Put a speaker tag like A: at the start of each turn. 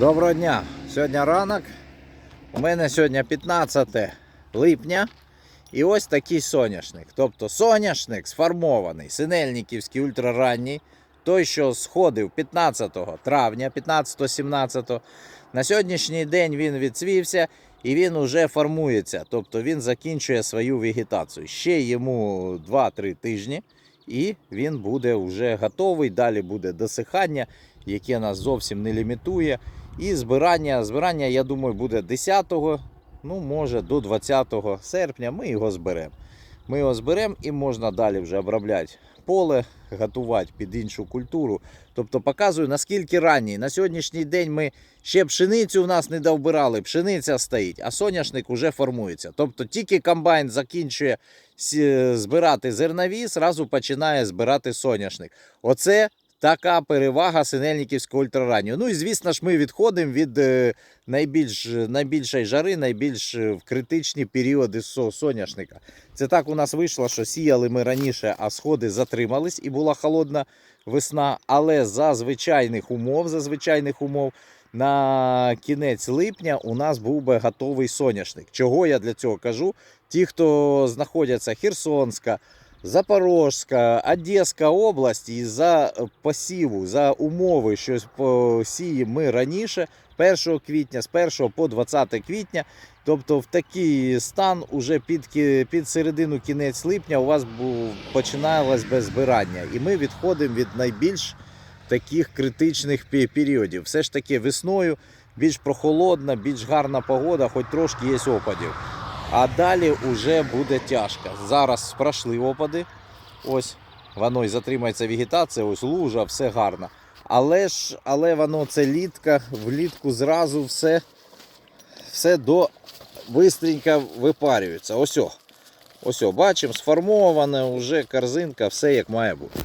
A: Доброго дня! Сьогодні ранок. У мене сьогодні 15 липня. І ось такий соняшник. Тобто соняшник сформований, синельниківський ультраранній. Той, що сходив 15 травня, 15-17. На сьогоднішній день він відцвівся і він вже формується. Тобто він закінчує свою вегетацію. Ще йому 2-3 тижні, і він буде вже готовий. Далі буде досихання, яке нас зовсім не лімітує. І збирання, збирання, я думаю, буде 10-го, ну може до 20 серпня. Ми його зберемо. Ми його зберемо і можна далі вже обробляти поле, готувати під іншу культуру. Тобто показую, наскільки ранній. На сьогоднішній день ми ще пшеницю в нас не довбирали, пшениця стоїть, а соняшник вже формується. Тобто тільки комбайн закінчує збирати зернові, зразу починає збирати соняшник. Оце така перевага синельниківського ультрараннього. Ну і звісно ж, ми відходимо від е, найбільш, найбільшої жари, найбільш е, в критичні періоди соняшника. Це так у нас вийшло, що сіяли ми раніше, а сходи затримались і була холодна весна. Але за звичайних умов, за звичайних умов. На кінець липня у нас був би готовий соняшник. Чого я для цього кажу? Ті, хто знаходяться Херсонська, Запорожська, Одеська область, і за посіву, за умови, що посіємо ми раніше, 1 квітня, з 1 по 20 квітня. Тобто в такий стан уже під, під середину кінець липня у вас починалось без збирання. І ми відходимо від найбільш таких критичних періодів. Все ж таки весною більш прохолодна, більш гарна погода, хоч трошки є опадів. А далі вже буде тяжко. Зараз пройшли опади. Ось воно і затримається вегетація, ось лужа, все гарно. Але ж, але воно це літка, влітку зразу все, все до бистренько випарюється. Ось. Ось о, бачимо, сформована вже корзинка, все як має бути.